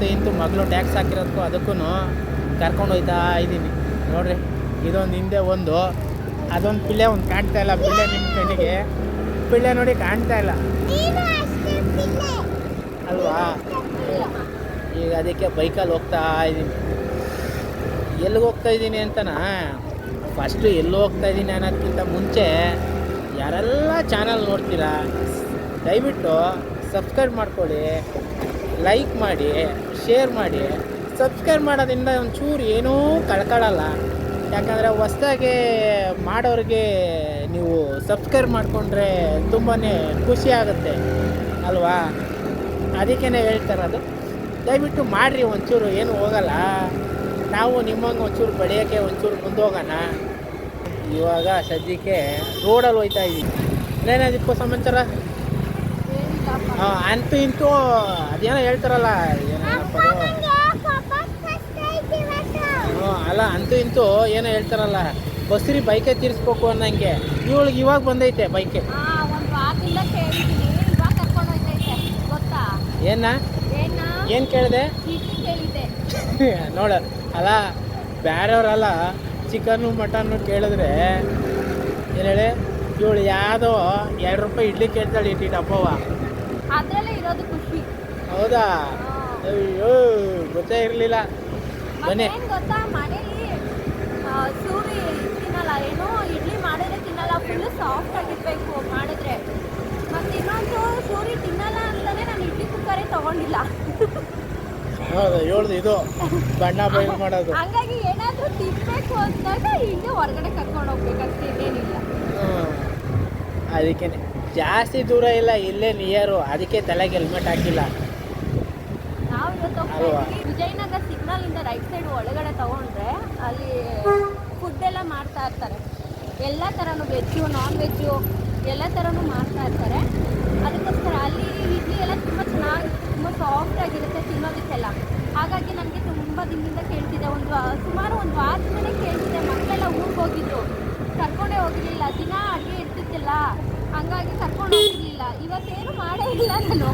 ಅಂತೂ ಇಂತೂ ಮಗಳು ಟ್ಯಾಕ್ಸ್ ಹಾಕಿರೋದಕ್ಕೂ ಅದಕ್ಕೂ ಕರ್ಕೊಂಡು ಹೋಯ್ತಾ ಇದ್ದೀನಿ. ನೋಡ್ರಿ ಇದೊಂದು ಹಿಂದೆ ಒಂದು ಅದೊಂದು ಪಿಳ್ಳೆ ಒಂದು ಕಾಣ್ತಾ ಇಲ್ಲ ಪಿಳ್ಳೆ ನಿಮ್ಮ ಕಣ್ಣಿಗೆ. ಪಿಳ್ಳೆ ನೋಡಿ ಕಾಣ್ತಾ ಇಲ್ಲ. ಅಲ್ವಾ? ಈಗ ಅದಕ್ಕೆ ಬೈಕಲ್ಲಿ ಹೋಗ್ತಾ ಇದ್ದೀನಿ. ಎಲ್ಲಿಗೆ ಹೋಗ್ತಾ ಇದ್ದೀನಿ ಅಂತನಾ ಫಸ್ಟು ಎಲ್ಲಿ ಹೋಗ್ತಾ ಇದ್ದೀನಿ ಅನ್ನೋದಕ್ಕಿಂತ ಮುಂಚೆ ಯಾರೆಲ್ಲ ಚಾನಲ್ ನೋಡ್ತೀರಾ ದಯವಿಟ್ಟು ಸಬ್ಸ್ಕ್ರೈಬ್ ಮಾಡ್ಕೊಳ್ಳಿ. ಲೈಕ್ ಮಾಡಿ ಶೇರ್ ಮಾಡಿ ಸಬ್ಸ್ಕ್ರೈಬ್ ಮಾಡೋದ್ರಿಂದ ಒಂಚೂರು ಏನೂ ಕಳ್ಕೊಳ್ಳಲ್ಲ ಯಾಕಂದರೆ ಹೊಸ್ದಾಗಿ ಮಾಡೋರಿಗೆ ನೀವು ಸಬ್ಸ್ಕ್ರೈಬ್ ಮಾಡಿಕೊಂಡ್ರೆ ತುಂಬಾ ಖುಷಿ ಆಗುತ್ತೆ, ಅಲ್ವಾ? ಅದಕ್ಕೇ ಹೇಳ್ತಾರದು ದಯವಿಟ್ಟು ಮಾಡಿರಿ ಒಂಚೂರು, ಏನು ಹೋಗಲ್ಲ. ನಾವು ನಿಮ್ಮಂಗೆ ಒಂಚೂರು ಬೆಳೆಯೋಕ್ಕೆ ಒಂಚೂರು ಮುಂದೋಗೋಣ. ಇವಾಗ ಸದ್ಯಕ್ಕೆ ರೋಡಲ್ಲಿ ಹೋಯ್ತಾ ಇದ್ದೀವಿ ಏನಾದಿಪ್ಪು ಸಮಾಚಾರ? ಹಾಂ ಅಂತೂ ಇಂತೂ ಅದೇನೋ ಹೇಳ್ತಾರಲ್ಲ ಏನಪ್ಪ ಹ್ಞೂ ಅಲ್ಲ ಅಂತೂ ಇಂತೂ ಏನೋ ಹೇಳ್ತಾರಲ್ಲ ಬಸ್ರಿ ಬೈಕೆ ತೀರಿಸ್ಬೇಕು ಅನ್ನಂಗೆ. ಇವಳಿಗೆ ಇವಾಗ ಬಂದೈತೆ ಬೈಕೆ ಏನ? ಏನ್? ಕೇಳಿದೆ? ನೋಡ ಅಲ್ಲ ಬೇರೆಯವರಲ್ಲ ಚಿಕನ್ನು ಮಟನ್ನು ಕೇಳಿದ್ರೆ ಏನು ಹೇಳಿ? ಇವಳು ಯಾವುದೋ ಎರಡು ರೂಪಾಯಿ ಇಡ್ಲಿ ಕೇಳ್ತಾಳೆ ಇಟ್ಟು ಡಬ್ಬವ ಅದ್ರಲ್ಲೇ ಇರೋದು ಖುಷಿ ಹೌದಾ. ಅಯ್ಯೋ ಗೊತ್ತೇ ಇರಲಿಲ್ಲ. ಬನ್ನಿ. ಮತ್ತೇನ್ ಗೊತ್ತಾ? ಮನೇಲಿ ಆ, ಸೂರಿ ತಿನ್ನಲ್ಲ. ಏನು ಇಡ್ಲಿ ಮಾಡಿದ್ರೆ ತಿನ್ನಲ್ಲ. ಫುಲ್ ಸಾಫ್ಟ್ ಆಗಿರ್ಬೇಕು ಮಾಡಿದ್ರೆ. ಮತ್ತೆ ಇನ್ನೊಂದು ಸೂರಿ ತಿನ್ನಲ್ಲ ಅಂತಾನೆ ನಾನು ಇಡ್ಲಿ ಕುಕ್ಕರೇ ತಗೊಂಡಿಲ್ಲ. ಹೌದಾ? ಹೇಳ್ದು ಇದು. ಬಣ್ಣ ಬಯಲು ಮಾಡೋದು. ಹಂಗಾಗಿ ಏನಾದ್ರೂ ತಿನ್ಬೇಕು ಅಂದಾಗ ಹಿಂಗೆ ಹೊರಗಡೆ ಕರ್ಕೊಂಡು ಹೋಗ್ಬೇಕಂತ ಇನ್ನೇನಿಲ್ಲ. ಅದಕ್ಕೆ ಜಾಸ್ತಿ ದೂರ ಇಲ್ಲ ಇಲ್ಲೇ ನಿಯರು ಅದಕ್ಕೆ ತಲೆಗೆ ಹೆಲ್ಮೆಟ್ ಹಾಕಿಲ್ಲ ನಾವು ಇವತ್ತು ಹೋಗ್ತಾ ಅಲ್ವಾ? ಇದ್ವಿ ವಿಜಯನಗರ ಸಿಗ್ನಲ್ ಇಂದ ರೈಟ್ ಸೈಡ್ ಒಳಗಡೆ ತಗೊಂಡ್ರೆ ಅಲ್ಲಿ ಫುಡ್ ಎಲ್ಲ ಮಾಡ್ತಾ ಇರ್ತಾರೆ. ಎಲ್ಲ ತರನು ವೆಜ್ಜು ನಾನ್ ವೆಜ್ಜು ಎಲ್ಲ ತರನು ಮಾಡ್ತಾ ಇರ್ತಾರೆ ಅದಕ್ಕೋಸ್ಕರ ಅಲ್ಲಿ ಇಡ್ಲಿ ಎಲ್ಲ ತುಂಬ ಚೆನ್ನಾಗಿ ತುಂಬ ಸಾಫ್ಟ್ ಆಗಿರುತ್ತೆ ತಿನ್ನೋದಕ್ಕೆಲ್ಲ ಹಾಗಾಗಿ ನನಗೆ ತುಂಬ ದಿನದಿಂದ ಕೇಳ್ತಿದ್ದೆ ಒಂದು ವಾ- ಸುಮಾರು ಒಂದು ವಾರದಿಂದನೇ ಕೇಳ್ತಿದ್ದೆ ಮಕ್ಕಳೆಲ್ಲ ಊರಿಗೆ ಹೋಗಿದ್ರು ಕರ್ಕೊಂಡೇ ಹೋಗಿರ್ಲಿಲ್ಲ ದಿನ ಅಡುಗೆ ಇರ್ತಿದ್ದಿಲ್ಲ ಹಂಗಾಗಿ ಕರ್ಕೊಂಡು ಹೋಗಿರ್ಲಿಲ್ಲ ಇವತ್ತೇನು ಮಾಡೇ ಇಲ್ಲ ನಾನು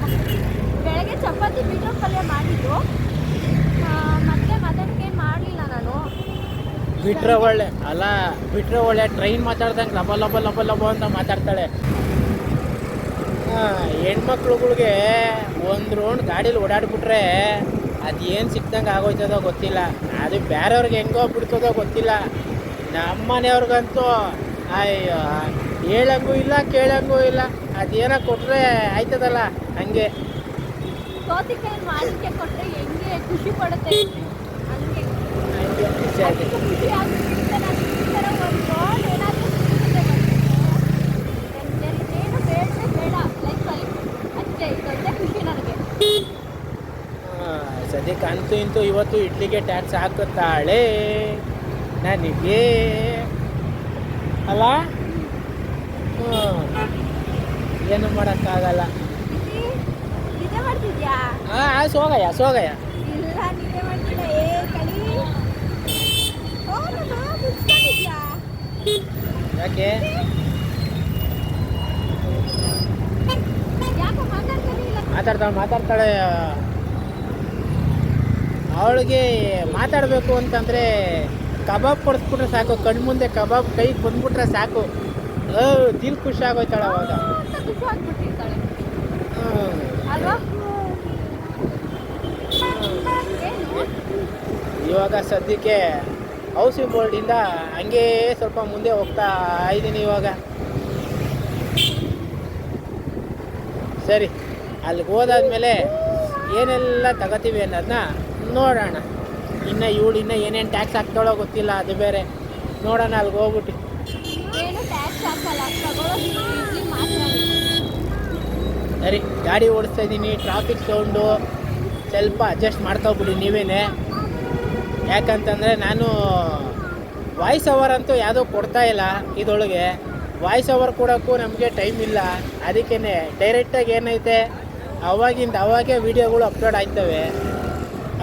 ಬೆಳಗ್ಗೆ ಚಪಾತಿ ಬೀಟ್ರೋಟ್ ಪಲ್ಯ ಮಾಡಿದ್ದು ಆ, ಮತ್ತೆ ಮಧ್ಯಾಹ್ನಕ್ಕೆ ಏನು ಮಾಡಲಿಲ್ಲ ನಾನು ಬಿಟ್ರೆ ಒಳ್ಳೆ ಅಲ್ಲ ಬಿಟ್ರೆ ಒಳ್ಳೆ ಟ್ರೈನ್ ಮಾತಾಡ್ದಂಗೆ ಲಬ ಲಬ ಲಬ ಲಬ ಅಂತ ಮಾತಾಡ್ತಾಳೆ. ಹೆಣ್ಮಕ್ಳುಗಳಿಗೆ ಒಂದು ರೌಂಡ್ ಗಾಡೀಲಿ ಓಡಾಡ್ಬಿಟ್ರೆ ಏನು ಸಿಕ್ದಂಗೆ ಆಗೋಯ್ತದೋ ಗೊತ್ತಿಲ್ಲ. ಅದು ಬೇರೆಯವ್ರಿಗೆ ಹೆಂಗೋ ಬಿಡ್ತದೋ ಗೊತ್ತಿಲ್ಲ. ನಮ್ಮ ಮನೆಯವ್ರಿಗಂತೂ ಅಯ್ಯೋ, ಹೇಳಂಗೂ ಇಲ್ಲ, ಕೇಳಂಗೂ ಇಲ್ಲ. ಅದೇನೋ ಕೊಟ್ಟರೆ ಆಯ್ತದಲ್ಲ, ಹಂಗೆ. ಕೊಟ್ಟರೆ ಹೆಂಗೆ ಖುಷಿ ಪಡುತ್ತೆ? ಸದ್ಯಕ್ಕೆ ಅಂತೂ ಇಂತೂ ಇವತ್ತು ಇಡ್ಲಿಗೆ ಟ್ಯಾಕ್ಸ್ ಹಾಕುತ್ತಾಳೆ. ನನಗೆ. ಅಲ್ಲ? ಹ್ಞೂ ಏನು ಮಾಡೋಕ್ಕಾಗಲ್ಲ. ಹಾಂ ಸೋಗಯ್ಯ ಸೋಗಯ್ಯ ಇಲ್ಲ ನಿದ್ದೆ ಮಾಡ್ತಿಲ್ಲ ಏ ಕಲಿ ಓ ನಮ್ಮ ಮುಚ್ಕೊಂಡಿದ್ಯಾ ಯಾಕೆ? ಮಾತಾಡ್ತಾಳೆ ಮಾತಾಡ್ತಾಳೆ. ಅವಳಿಗೆ ಮಾತಾಡಬೇಕು ಅಂತಂದರೆ ಕಬಾಬ್ ಕೊಡಿಸ್ಬಿಟ್ರೆ ಸಾಕು ಕಣ್ಮುಂದೆ ಕಬಾಬ್ ಕೈಗೆ ಬಂದ್ಬಿಟ್ರೆ ಸಾಕು. ದಿಲ್ ಖುಷಿ ಆಗೋಯ್ತಾಳೆ ಅವಾಗ. ಇವಾಗ ಸದ್ಯಕ್ಕೆ ಹೌಸಿಂಗ್ ಬೋರ್ಡಿಂದ ಹಂಗೇ ಸ್ವಲ್ಪ ಮುಂದೆ ಹೋಗ್ತಾ ಇದ್ದೀನಿ ಇವಾಗ. ಸರಿ ಅಲ್ಲಿಗೆ ಹೋದಾದ್ಮೇಲೆ ಏನೆಲ್ಲ ತಗೋತೀವಿ ಅನ್ನೋದನ್ನ ನೋಡೋಣ. ಇನ್ನು ಇವಳು ಇನ್ನೂ ಏನೇನು ಟ್ಯಾಕ್ಸ್ ಹಾಕ್ತಾಳೋ ಗೊತ್ತಿಲ್ಲ ಅದು ಬೇರೆ. ನೋಡೋಣ ಅಲ್ಲಿಗೆ ಹೋಗ್ಬಿಟ್ಟು. ಸರಿ ಗಾಡಿ ಓಡಿಸ್ತಾ ಇದ್ದೀನಿ ಟ್ರಾಫಿಕ್ ಸೌಂಡು ಸ್ವಲ್ಪ ಅಡ್ಜಸ್ಟ್ ಮಾಡ್ತಾ ಹೋಗ್ಬಿಡಿ ನೀವೇನೆ. ಯಾಕಂತಂದರೆ ನಾನು ವಾಯ್ಸ್ ಓವರ್ ಅಂತೂ ಯಾವುದೋ ಕೊಡ್ತಾ ಇಲ್ಲ ಇದೊಳಗೆ ವಾಯ್ಸ್ ಓವರ್ ಕೊಡೋಕ್ಕೂ ನಮಗೆ ಟೈಮ್ ಇಲ್ಲ. ಅದಕ್ಕೇ ಡೈರೆಕ್ಟಾಗಿ ಏನೈತೆ, ಅವಾಗಿಂದ ಅವಾಗೇ ವೀಡಿಯೋಗಳು ಅಪ್ಲೋಡ್ ಆಯ್ತವೆ.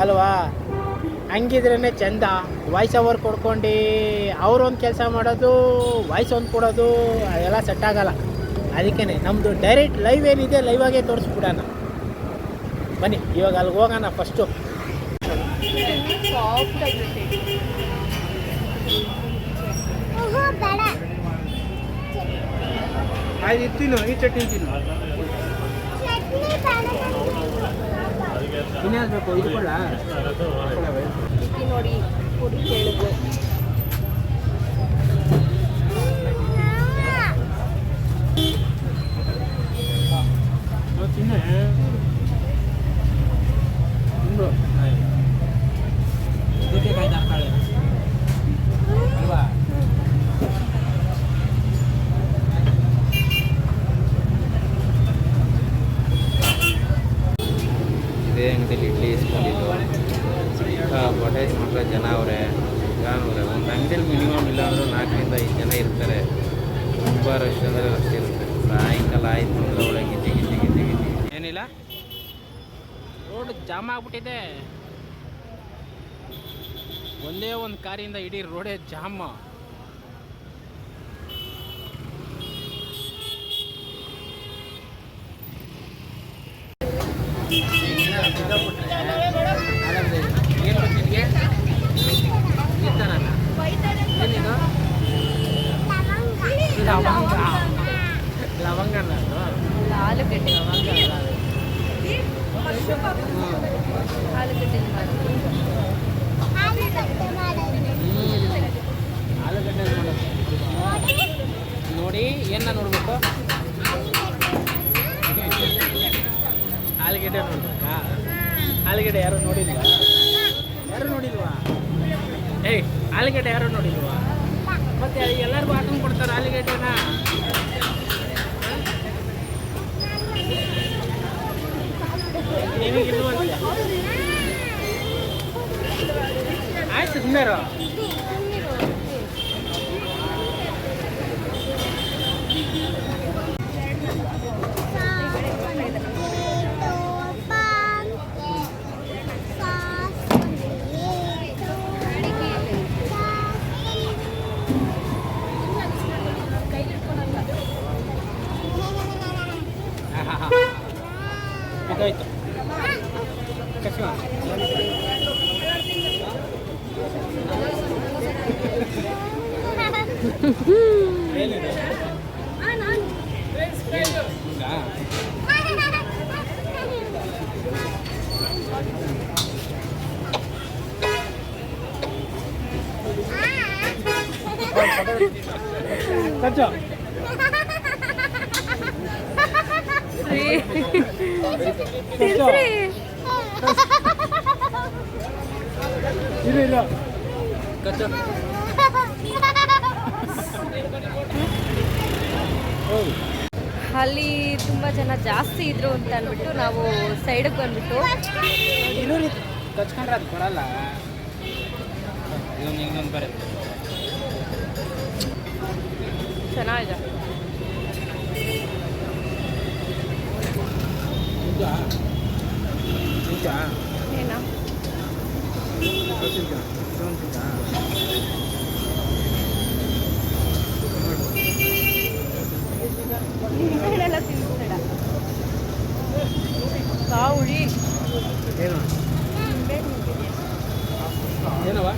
ಅಲ್ವಾ? ಹಂಗಿದ್ರೇ ಚಂದ. ವಾಯ್ಸ್ ಓವರ್ ಕೊಡ್ಕೊಂಡು ಅವ್ರೊಂದು ಕೆಲಸ ಮಾಡೋದು ವಾಯ್ಸ್ ಒಂದು ಕೊಡೋದು, ಅದೆಲ್ಲ ಸೆಟ್ ಆಗಲ್ಲ. ಅದಕ್ಕೇ ನಮ್ಮದು ಡೈರೆಕ್ಟ್ ಲೈವ್ ಏನಿದೆ ಲೈವಾಗೇ ತೋರಿಸ್ಬಿಡೋಣ. ಬನ್ನಿ, ಇವಾಗ ಅಲ್ಲಿಗೆ ಹೋಗೋಣ ಫಸ್ಟು ಸಾಫ್ಟ್ ಆಗಿರುತ್ತೆ ಬೇಡ ಆಯ್ತು ತಿನ್ನು ಈ ಚಟ್ನಿ ತಿನ್ನು ಚಟ್ನಿ ಬೇಡ ಇನ್ನೇನು ಬೇಕು ಇದು ಕೊಡ್ಲಾ ಈ ನೋಡಿ ಪುಡಿ ಕೇಳಿದ್ರು ತಿನ್ನೆ ತಿಂದು ಸೌತೆಕಾಯಿ ತರಕಾರಿ ಅಲ್ವಾ ಇದೇ ಅಂಗಡಿಲಿ ಇಡ್ಲಿ ಇಸ್ಕೊಂಡಿದ್ದು ಸಿಕ್ಕಾಪಟ್ಟೆ ಮಾತ್ರ ಜನ ಅವರೇ ಅವರೇ ಒಂದು ಅಂಗಡಿಲಿ ಮಿನಿಮಮ್ ಇಲ್ಲ ಅಂದರೂ ನಾಲ್ಕರಿಂದ ಐದು ಜನ ಇರ್ತಾರೆ ತುಂಬ ರಶ್ ಅಂದರೆ ರಶ್ ಇರುತ್ತೆ ಸಾಯಂಕಾಲ ಆಯ್ತು ಅಂದರೆ ಒಳಗೆ ಗಿಜ್ಜಿ ಗಿಜ್ಜಿ ಗಿಜ್ಜಿ ಗಿಜ್ಜಿ ಏನಿಲ್ಲ ರೋಡ್ ಜಾಮ್ ಆಗ್ಬಿಟ್ಟಿದೆ. ಒಂದೇ ಒಂದು ಕಾರಿಂದ ಇಡೀ ರೋಡೇ ಜಾಮ್. ಏನು ನಿನಗೆ ಈ ಥರನಾ ಏನಿದು? ಲವಂಗ. ಲವಂಗನ ಅದು. ಆಲೂಗಡ್ಡೆ ಲವಂಗ ಅಲ್ಲ ಅದು. ಆಲೂಗಡ್ಡೆ ಆಲೂಗಡ್ಡೆ ಮಾಡೋದು ಆಲೂಗಡ್ಡೆ ಮಾಡೋದು ನೋಡಿ ಏನ ನೋಡ್ಬೇಕು. ಆಲೂಗಡ್ಡೆ ನೋಡ್ಬೇಕಾ? ಆಲೂಗಡ್ಡೆ ಯಾರು ನೋಡಿಲ್ವಾ? ಯಾರು ನೋಡಿಲ್ವಾ? ಏಯ್, ಆಲೂಗಡ್ಡೆ ಯಾರು ನೋಡಿಲ್ವಾ? ಮತ್ತೆ ಎಲ್ಲರಿಗೂ ಹಾಕೊಂಡು ಕೊಡ್ತಾರೆ ಆಲೂಗಡ್ಡೆನ. ನಿನಗಿಲ್ವಂತೆ ಆಯ್ತು ಸುಮ್ಮನೆ ಇದಾಯ್ತು ಕಸುವ ಏನಿದೆ ಹೌದಾ? ಕಚ್ಚು ಕಚ್ಚು ಇರು ಇರು ಕಚ್ಚು ಹೋಗು ಅಲ್ಲಿ ತುಂಬ ಜನ ಜಾಸ್ತಿ ಇದ್ರು ಅಂತ ಅಂದ್ಬಿಟ್ಟು ನಾವು ಸೈಡಿಗೆ ಬಂದ್ಬಿಟ್ಟು. ಕಚ್ಕೊಂಡ್ರೆ ಅದು ಬರಲ್ಲ ಇದೊಂದು ಇನ್ನೊಂದು ಬರುತ್ತೆ ಚೆನ್ನಾಗಿದೆ ನಿಜ ನಿಜ ಏನಾ ನಿಜ ನಿಂಬೆಹಣ್ಣೆಲ್ಲ ತಿನ್ಬೇಡ ಕಾವುಳಿ ಏನು ನಿಂಬೆ ಏನವ?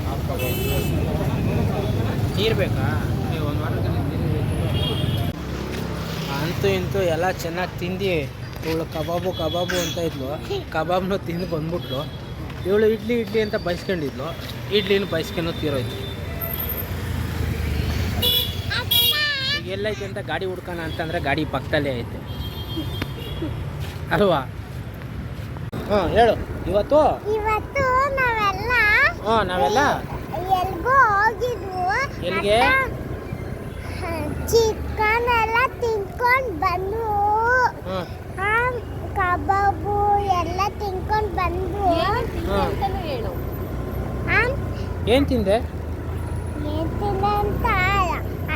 ನೀರು ಬೇಕಾ ನೀವು ಒಂದು ವಾರದಲ್ಲಿ ನೀರು ಬೇಕು ಅಂತೂ ಇಂತೂ ಎಲ್ಲ ಚೆನ್ನಾಗಿ ತಿಂದು ಇವಳು ಕಬಾಬು ಕಬಾಬು ಅಂತ ಇದ್ಲು. ಕಬಾಬ್ನು ತಿಂದು ಬಂದ್ಬಿಟ್ಲು. ಇವಳು ಇಡ್ಲಿ ಇಡ್ಲಿ ಅಂತ ಬಯಸ್ಕೊಂಡಿದ್ಲು ಇಡ್ಲಿನ ಬಯಸ್ಕೊಂಡು ತೀರೋಯ್ತು. ಎಲ್ಲೈತೆ ಅಂತ ಗಾಡಿ ಹುಡ್ಕೋಣ ಅಂತಂದ್ರೆ ಗಾಡಿ ಪಕ್ಕದಲ್ಲೇ ಐತೆ. ಅಲ್ವಾ? ಹಾಂ ಹೇಳು. ಇವತ್ತು? ಇವತ್ತು ನಾವೆಲ್ಲ ಹಾಂ ನಾವೆಲ್ಲ? ಎಲ್ಲಿಗೆ? ಚಿಕನ್ ಎಲ್ಲ ತಿನ್ಕೊಂಡ್ ಬಂದು ಕಬಾಬು ಎಲ್ಲ ತಿನ್ಕೊಂಡ್ ಬಂದು ಹೇಳು. ಏನು ತಿಂದೆ? ಏನ್ ತಿಂದೆ ಅಂತ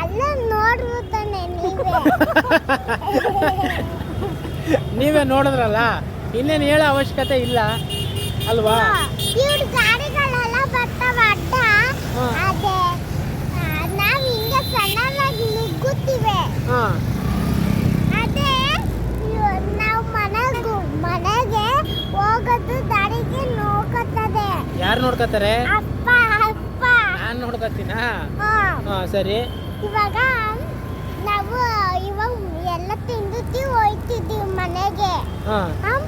ಅಲ್ಲ ನೋಡ್ರು ತಾನೆ ನೀವೇ. ನೀವೇ ನೋಡಿದ್ರಲ್ಲ? ಇನ್ನೇನು ಹೇಳೋ ಅವಶ್ಯಕತೆ ಇಲ್ಲ ಅಲ್ವಾ? ಇವ್ರ ಗಾಡಿಗಳೆಲ್ಲ ಬರ್ತಾವ ಅಡ್ಡ. ಅದೇ ನಾವ್ ಹಿಂಗೆ ಸಣ್ಣದಾಗಿ ನುಗ್ಗುತ್ತೀವಿ. ಹಾಂ ಅದೇ ಇವ್- ನಾವ್ ಮನೆಗೂ ಮನೆಗೆ ಹೋಗೋದು ದಾರಿಗೆ ನೋಡ್ಕತ್ತದೆ ಯಾರು ನೋಡ್ಕೋತಾರೆ? ಅಪ್ಪ ಅಪ್ಪ. ನಾನು ನೋಡ್ಕೋತೀನಾ? ಹಾ. ಹಾಂ ಸರಿ. ಇವಾಗ ನಾವು ಇವಾಗ ಎಲ್ಲ ತಿಂದುತ್ತೀವಿ ಹೋಯ್ತಿದ್ದೀವಿ ಮನೆಗೆ. ಹಾಂ?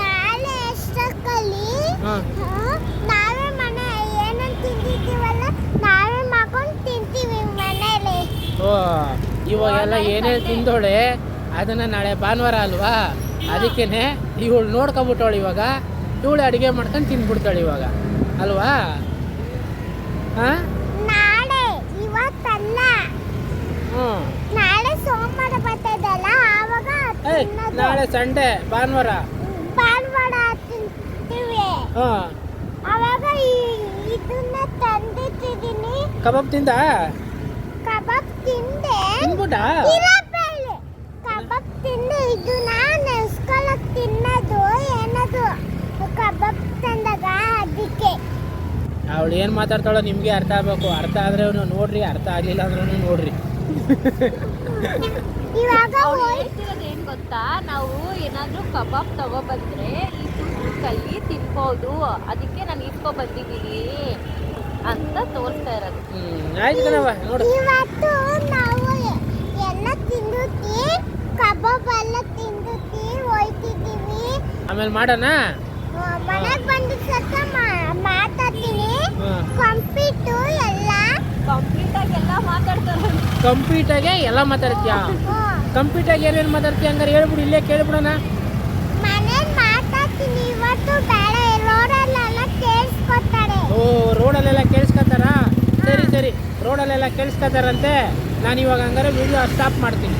ನಾಳೆ ಎಷ್ಟಕ್ಕಲ್ಲಿ? ಹಾಂ. ನಾವೇ ಮನೆ ಏನಂತ ತಿಂದಿದ್ದೀವಲ್ಲ ನಾವೇ ಮಾಡ್ಕೊಂಡು ತಿಂತೀವಿ ಮನೇಲಿ. ಓ ಇವಾಗೆಲ್ಲ ಏನೇ ತಿಂದೋಳೆ ಅದನ್ನ ನಾಳೆ ಭಾನುವಾರ ಅಲ್ವಾ? ಅದಕ್ಕೇನೆ ಇವಳು ನೋಡ್ಕೊಬಿಟ್ಟವಳು ಇವಾಗ. ಇವಳು ಅಡುಗೆ ಮಾಡ್ಕೊಂಡು ತಿಂದ್ಬಿಡ್ತಾಳೆ ಇವಾಗ. ಅಲ್ವಾ? ಹಾಂ ನಾಳೆ ಸಂಡೇ ಭಾನುವಾರ. ಅವಾಗ ಇದನ್ನ ತಂದಿಟ್ಟಿದ್ದೀನಿ. ಕಬಾಬ್ ತಿಂದ? ಕಬಾಬ್ ತಿಂದೆ. ತಿನ್ಬಿಟ್ಟ? ಕಬಾಬ್ ಕಬಾಬ್ ಇದು ಇದನ್ನ ನೆನ್ಸ್ಕೊಳಕ್ ತಿನ್ನೋದು ಏನದು? ಕಬಾಬ್ ತಂದಾಗ ಅದಕ್ಕೆ. ಅವಳು ಏನು ಮಾತಾಡ್ತಾಳೋ ನಿಮಗೆ ಅರ್ಥ ಆಗಬೇಕು. ಅರ್ಥ ಆದರೆ ನೋಡ್ರಿ ಅರ್ಥ ಆಗಲಿಲ್ಲ ಅಂದ್ರೂ ನೋಡ್ರಿ. ಇವಾಗ ಅವ್ಳು ಹೇಳ್ತಿರೋದು ಏನು ಗೊತ್ತಾ? ನಾವು ಏನಾದ್ರೂ ಕಬಾಬ್ ತಗೊಬಂದ್ರೆ ಈ ತುಂಬ ಕಲ್ಲಿ ತಿನ್ಬೋದು. ಅದಕ್ಕೆ ನಾನು ಇಟ್ಕೊ ಬಂದಿದ್ದೀನಿ ಅಂತ ತೋರಿಸ್ತಾ ಇರೋದು. ಹ್ಮ್ ಆಯ್ತು ಕಣವ ನೋಡು. ಇವತ್ತು ನಾವು ಎಲ್ಲ ತಿಂದುತ್ತಿ ಕಬಾಬ್ ಎಲ್ಲ ಹೋಯ್ತಿದ್ದೀವಿ ಆಮೇಲೆ ಮಾಡೋಣ? ಮನೆಗೆ ಬಂದ ಸತ್ತ ಮಾತಾಡ್ತೀನಿ. ಹಾಂ ಎಲ್ಲ. ಕಂಪ್ಲೀಟ್ ಆಗಿ ಎಲ್ಲ ಮಾತಾಡ್ತಾರೆ. ಆಗಿ ಎಲ್ಲ ಮಾತಾಡ್ತೀಯಾ? ಹ್ಮ್. ಕಂಪ್ಲೀಟಾಗಿ ಏನೇನು ಮಾತಾಡ್ತೀಯ ಹಂಗಾರೆ ಹೇಳ್ಬಿಡು ಇಲ್ಲೇ ಕೇಳ್ಬಿಡೋಣ. ಮನೇಲಿ ಮಾತಾಡ್ತೀನಿ ಇವತ್ತು ಬೇಡ ರೋಡಲ್ಲೆಲ್ಲ ಕೇಳಿಸ್ಕೊತಾರೆ. ಓ ರೋಡಲ್ಲೆಲ್ಲ ಕೇಳಿಸ್ಕೊತಾರಾ? ಸರಿ ಸರಿ. ರೋಡಲ್ಲೆಲ್ಲ ಕೇಳಿಸ್ಕೊತಾರಂತೆ. ನಾನು ಇವಾಗ ಹಂಗಾರೆ ವಿಡಿಯೋ ಸ್ಟಾಪ್ ಮಾಡ್ತೀನಿ.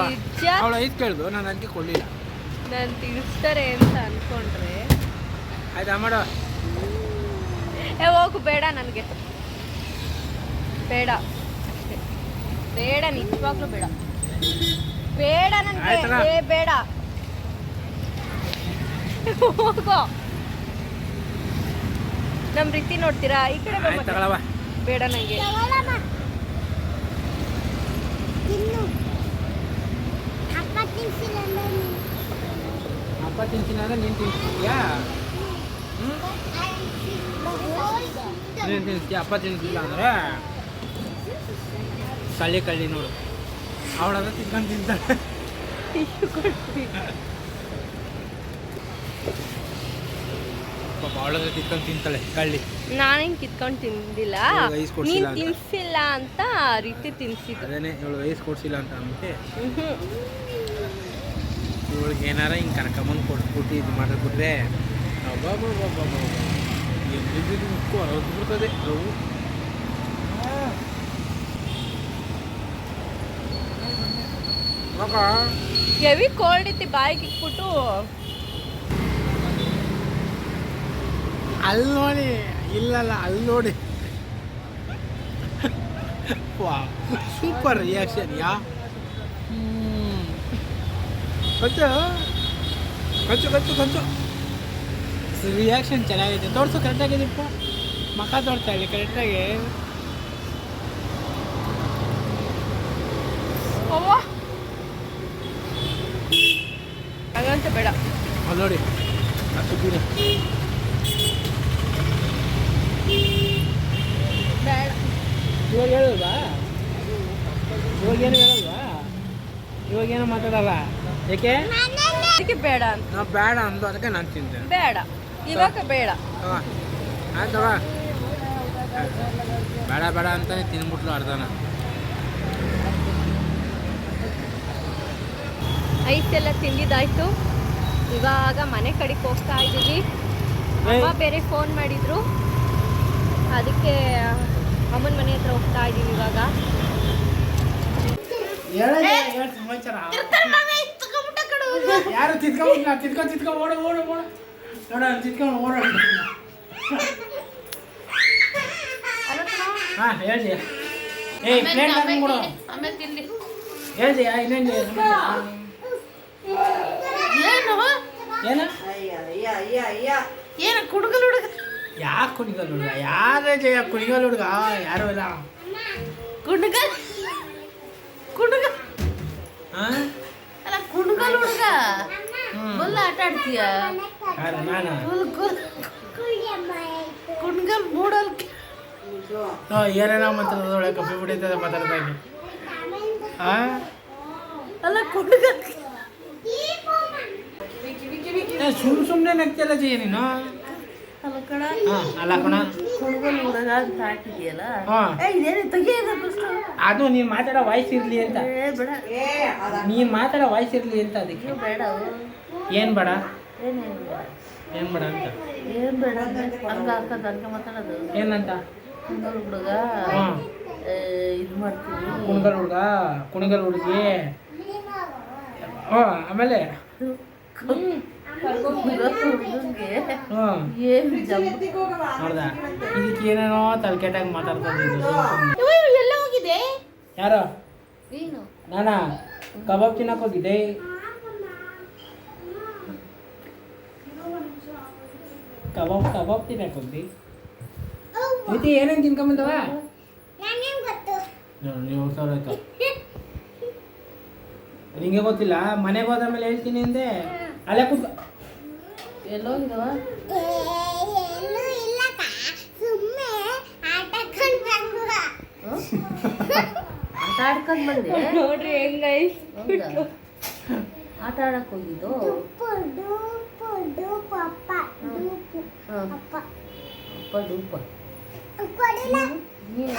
ನಿಜ? ಅವಳು ಐದು ಕೇಳ್ದು ನಾನು ಅದಕ್ಕೆ ಕೊಡಲಿಲ್ಲ. ನಾನು ತಿಳಿಸ್ತಾರೆ ಅಂತ ಅನ್ಕೊಂಡ್ರೆ. ಆಯ್ತಾ ಮಾಡೋ. ಏ ಹೋಗು ಬೇಡ ನನಗೆ. ಬೇಡ. ಅಷ್ಟೇ. ಬೇಡ ನಿಜವಾಗ್ಲೂ ಬೇಡ. ಬೇಡ ನನಗೆ? ಏ ಬೇಡ. ಹೋಗೋ. ನಮ್ಮ ರೀತಿ ನೋಡ್ತೀರಾ? ಈ ಕಡೆ ಬಾ ಆಯ್ತು ಮತ್ತೆ. ತಗೊಳವ ಬೇಡ ನನಗೆ ತಗೊಳಮ್ಮ. ತಿನ್ನು. ಅಪ್ಪ ತಿಂತೀನಿ ಅಂದ್ರೆ ನೀನು ತಿಂತೀಯಾ ನೀನು ತಿಂತೀಯ ಅಪ್ಪ ತಿಂತಿಲ್ಲ ಅಂದ್ರೆ ಕಳ್ಳಿ ಕಳ್ಳಿ ನೋಡು ಅವಳದ ತಿನ್ಕೊಂಡು ತಿಂತಾಳೆ ಪಾಪ ಅವಳದ ತಿನ್ಕೊಂಡು ತಿಂತಾಳೆ ಕಳ್ಳಿ ನಾನೇನ್ ಕಿತ್ಕೊಂಡು ತಿಂದಿಲ್ಲ ನೀನು. ತಿನ್ಸಿಲ್ಲ ಅಂತ ಆ ರೀತಿ ತಿನ್ಸಿದ್ದು ಅದೇನೆ ಇವಳು ವಯಸ್ಸು ಕೊಡ್ಸಿಲ್ಲ ಅಂತ ಅಂದ್ಬಿಟ್ಟು. ಇವಳಿಗೆ ಏನಾರ ಹಿಂಗೆ ಕರ್ಕೊಂಬಂದು ಕೊಟ್ಬಿಟ್ಟು ಇದು ಮಾಡಿಬಿಟ್ರೆ ಮುಕ್ಕು? ಹೊರದ್ಬಿಡ್ತದೆ ಅವು. ಮಗ. ಹೆವಿ ಕೋಲ್ಡ್ ಇತ್ತು ಬಾಯಿಗೆ ಇಟ್ಬಿಟ್ಟು. ಅಲ್ಲಿ ನೋಡಿ. ಇಲ್ಲಲ್ಲ ಅಲ್ಲಿ ನೋಡಿ. ವಾ ಸೂಪರ್ ರಿಯಾಕ್ಷನ್ ಯಾ? ಕಚ್ಚು ಕಂಚು ಕಂಚು ಕಂಚು ರಿಯಾಕ್ಷನ್ ಚೆನ್ನಾಗಿದೆ. ತೋರಿಸು ಕರೆಕ್ಟಾಗಿ ನಿಪ್ಪು ಮಖ ತೋರ್ತಾ ಇದೆ ಕರೆಕ್ಟಾಗಿ ಹಂಗಂತ ಬೇಡ. ಅಲ್ಲಿ ನೋಡಿ. ಅದು ಬಿಡಿ ಬೇಡ. ಇವಾಗ ಹೇಳಲ್ವಾ? ಇವಾಗ ಏನು ಹೇಳಲ್ವಾ? ಇವಾಗ ಏನು ಮಾತಾಡಲ್ಲ? ಏಕೆ? ಅದಕ್ಕೆ ಬೇಡ ಅಂತ. ನಾವು ಬೇಡ ಅಂದು ಅದಕ್ಕೆ ನಾನು ತಿಂತೆ ಬೇಡ. ಇವಾಗ ಬೇಡ. ತಗೋ. ಆಯ್ತವ ಬೇಡ ಬೇಡ ಅಂತಾನೆ ತಿಂದ್ಬಿಟ್ಲು ಅರ್ಧನ. ಐಸ್ ಎಲ್ಲ ತಿಂದಿದ್ದಾಯ್ತು. ಇವಾಗ ಮನೆ ಕಡೆಗೆ ಹೋಗ್ತಾ ಇದ್ದೀವಿ. ಅಮ್ಮ ಬೇರೆ ಫೋನ್ ಮಾಡಿದ್ರು. ಅದಕ್ಕೆ ಅಮ್ಮನ ಮನೆ ಹತ್ರ ಹೋಗ್ತಾ ಇದ್ದೀವಿ ಇವಾಗ. ಯಾರು ತಿತ್ಕೊಂಡ್ ತಿತ್ಕೊಂಡ್ ತಿತ್ಕೊಂಡ್ ಓಡ ಓಡ ಓಡ. ನೋಡ ತಿತ್ಕೊಂಡು ಓಡ. ಹಾ ಹೇಳಿ ಏಯ್ ಪ್ಲೇಟ್ ಹಾಕೊಂಡ್ಬಿಡು ಆಮೇಲೆ ಹೇಳಿ ಆ ಇನ್ನೇನು ಏನು? ಏನು? ಏನು ಕುಡುಗಲ್ ಹುಡುಗ? ಯಾಕೆ ಕುಣಿಗಲ್ ಹುಡುಗ? ಯಾರೇ ಜಯ ಕುಣಿಗಲ್ ಹುಡುಗ? ಯಾರು ಇಲ್ಲ ಕುಡುಗಲ್ ಮಾತಾಡ್ತೀಯ? ಕುಣ್ಗಲ್ ಮೂಡಲ್ ಏನೇನೋ ಮಾತಾಡೋದೊಳೆ ಕಪ್ಪಿ ಬಿಡಿತದೆ ಮಾತಾಡ್ದಾಗ ಅಲ್ಲ ಕುಣ್ಗಲ್ ಸುಮ್ಮ ಸುಮ್ಮನೆ ನಗ್ತಿಲ್ಲ ಜೀ ನೀನು? ಅಲ್ಲ ಕಣ ಅಂತ ಅದು ನೀನ್ ಮಾತಾಡೋ ವಾಯ್ಸ್ ಇರ್ಲಿ ಅಂತ. ಏ ಬೇಡ. ನೀನ್ ಮಾತಾಡೋ ವಾಯ್ಸ್ ಇರ್ಲಿ ಅಂತ ಅದಕ್ಕೆ. ಏನ್ ಬೇಡ? ಏನ್ ಬೇಡ? ಅಂತ. ಏನು ಬೇಡ ಅಂದ್ರೆ ಹಂಗ ಹಾಕೋದು ಹಂಗ ಮಾತಾಡೋದು. ಏನಂತ? ಕುಣಗಲ್ ಹುಡುಗ ಇದು ಮಾಡ್ತೀವಿ ಕುಣಗಲ್ ಹುಡ್ಗ ಕುಣಗಲ್ ಹುಡುಗಿ. ಹಾಂ ಆಮೇಲೆ. ಏನ್ ಜಂಬ ನೋಡ್ದ. ಇದಕ್ಕೆ ಏನೇನೋ ತಲೆಕೆಟ್ಟಾಗ ಮಾತಾಡ್ತಾರೆ. ಎಲ್ಲ ಹೋಗಿದೆ? ಯಾರು? ನೀನು ನಾನಾ? ಕಬಾಬ್ ತಿನ್ನಕ್ ಹೋಗಿದ್ದೆ. ಕಬಾಬ್ ಕಬಾಬ್ ತಿನ್ನಕ್ ಹೋಗಿ ಪ್ರೀತಿ ಏನೇನು ತಿನ್ಕೊಂಬಂದವ? ನೀವು ಸಾವಿರ ಆಯ್ತು. ನಿಂಗೆ ಗೊತ್ತಿಲ್ಲ? ಮನೆಗೆ ಹೋದ ಮೇಲೆ ಹೇಳ್ತೀನಿ ಅಂದೆ. ಅಲ್ಲೇ ಕೂತ್ಕೊ ಎಲ್ಲೋಗಿದವ? ಎಲ್ಲೂ ಸುಮ್ಮನೆ ಆಟ ಆಡ್ಕೊಂಡು ಬಂದೆ? ನೋಡ್ರಿ ಹೆಂಗ ಆಟ ಆಡಕ್ ಹೋಗಿದ್ದು? ಅಪ್ಪ. ಡೂಪ ನೀನು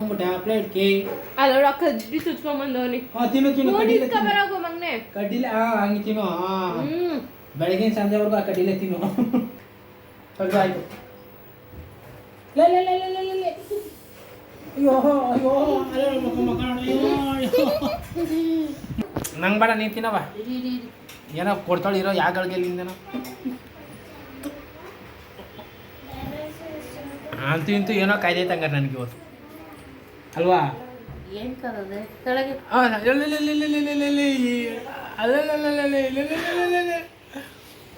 ಪ್ಲೇಟ್ಗೆ ಅಲ್ಲ ಕಜ್ಜಿ ಸುತ್ಕೊಂಬಂದವನಿ ಹಾ ತಿನ್ನು ತಿನ್ನು ಕಡ್ಡಿಲೆ ತಿನ್ನು. ಬರೋಗು ಮಗ್ನೆ ಕಡ್ಡಿಲೆ ಹಾ ಹಂಗೆ ತಿನ್ನು ಹಾ ಬೆಳಗಿನ ಸಂಜೆವರೆಗೂ ಆ ಕಡ್ಡಿಲೆ ತಿನ್ನು ಸ್ವಲ್ಪ ಆಯ್ತು ಲೇ, ಲೇ, ಲೇ, ಲೇ, ಲೇ, ಲೇ, ಲೇ. ಅಯ್ಯೋ ಅಯ್ಯೋ ಅಯ್ಯೋ, ಮಕ್ಕ, ಮಕ್ಕ, ಅಯ್ಯೋ, ಅಯ್ಯೋ. ನಂಗ್ ಬೇಡ ನೀನ್ ತಿನ್ನವ ಏನೋ ಇರಿ ಇರೋ ಯಾವ ಯಾಗಳಿಗೆಲ್ಲಿಂದನೋ. ಅಂತೂ ಇಂತೂ ಏನೋ ಕಾಯ್ದೆ ತಂಗ ನನಗೆ ಇವತ್ತು ಅಲ್ವಾ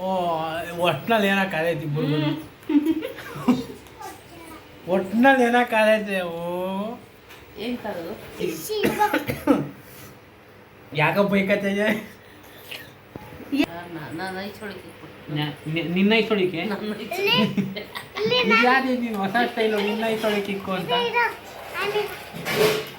ಓ ಒಟ್ನಲ್ಲಿ ಏನ ಕಾಲೈತಿ ಇಬ್ಬರು ಒಟ್ನಲ್ಲಿ ಏನೋ ಕಾಲೈತಿ ಓ ಯಾಕಪ್ಪ ಈ ಕತೆ ನಿನ್ನ ಇಸೋಳಿಕೆ ನೀನು ಹೊಸ ಸ್ಟೈಲು ನಿನ್ನ ಐಸೋಳಿಕಿಕ್ಕು ಅಂತ Ai, meu...